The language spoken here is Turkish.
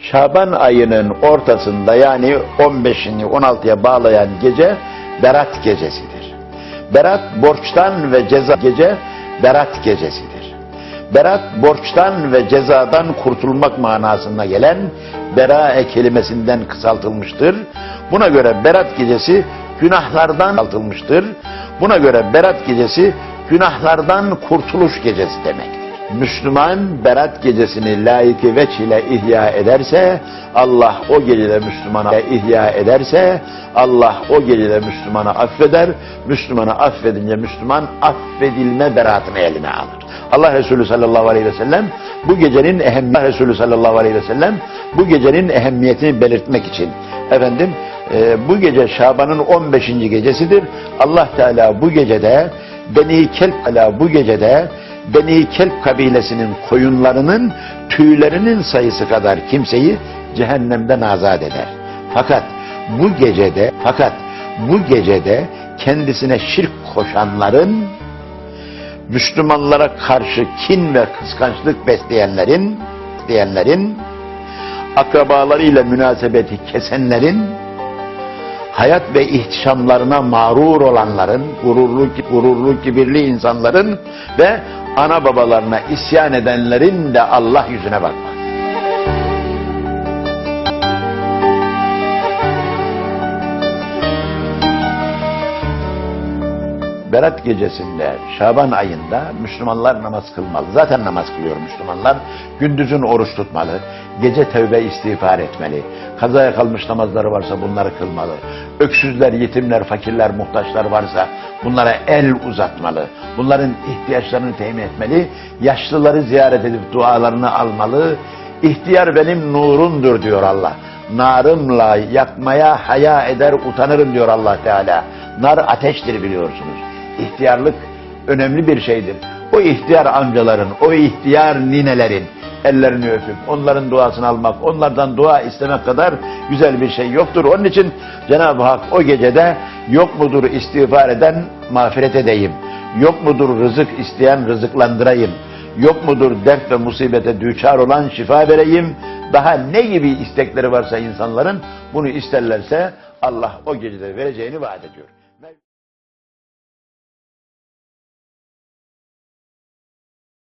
Şaban ayının ortasında yani 15'ini 16'ya bağlayan gece Berat gecesidir. Berat borçtan ve ceza gece Berat gecesidir. Berat borçtan ve cezadan kurtulmak manasına gelen berae kelimesinden kısaltılmıştır. Buna göre Berat gecesi günahlardan kısaltılmıştır. Buna göre Berat gecesi günahlardan kurtuluş gecesi demektir. Müslüman Berat gecesini layıkı veç ile ihya ederse, Allah o gecede Müslümana ihya ederse, Allah o gecede Müslümana affeder, Müslümana affedince Müslüman affedilme beratını eline alır. Allah Resulü sallallahu aleyhi ve sellem bu gecenin ehemmiyeti Resulü sallallahu aleyhi ve sellem bu gecenin ehemmiyetini belirtmek için efendim e, bu gece Şaban'ın 15. gecesidir. Allah Teala bu gecede Beni Kelp Ala bu gecede Beni Kelp kabilesinin koyunlarının tüylerinin sayısı kadar kimseyi cehennemden azat eder. Fakat bu gecede fakat bu gecede kendisine şirk koşanların Müslümanlara karşı kin ve kıskançlık besleyenlerin diyenlerin akrabalarıyla münasebeti kesenlerin hayat ve ihtişamlarına mağrur olanların, gururlu, gururlu kibirli insanların ve ana babalarına isyan edenlerin de Allah yüzüne bakmaz. Berat gecesinde, Şaban ayında Müslümanlar namaz kılmalı. Zaten namaz kılıyor Müslümanlar. Gündüzün oruç tutmalı. Gece tövbe istiğfar etmeli. Kazaya kalmış namazları varsa bunları kılmalı. Öksüzler, yetimler, fakirler, muhtaçlar varsa bunlara el uzatmalı. Bunların ihtiyaçlarını temin etmeli. Yaşlıları ziyaret edip dualarını almalı. İhtiyar benim nurumdur diyor Allah. Narımla yakmaya haya eder utanırım diyor Allah Teala. Nar ateştir biliyorsunuz. İhtiyarlık önemli bir şeydir. O ihtiyar amcaların, o ihtiyar ninelerin ellerini öpüp onların duasını almak, onlardan dua istemek kadar güzel bir şey yoktur. Onun için Cenab-ı Hak o gecede yok mudur istiğfar eden mağfiret edeyim. Yok mudur rızık isteyen rızıklandırayım. Yok mudur dert ve musibete düçar olan şifa vereyim. Daha ne gibi istekleri varsa insanların bunu isterlerse Allah o gecede vereceğini vaat ediyor.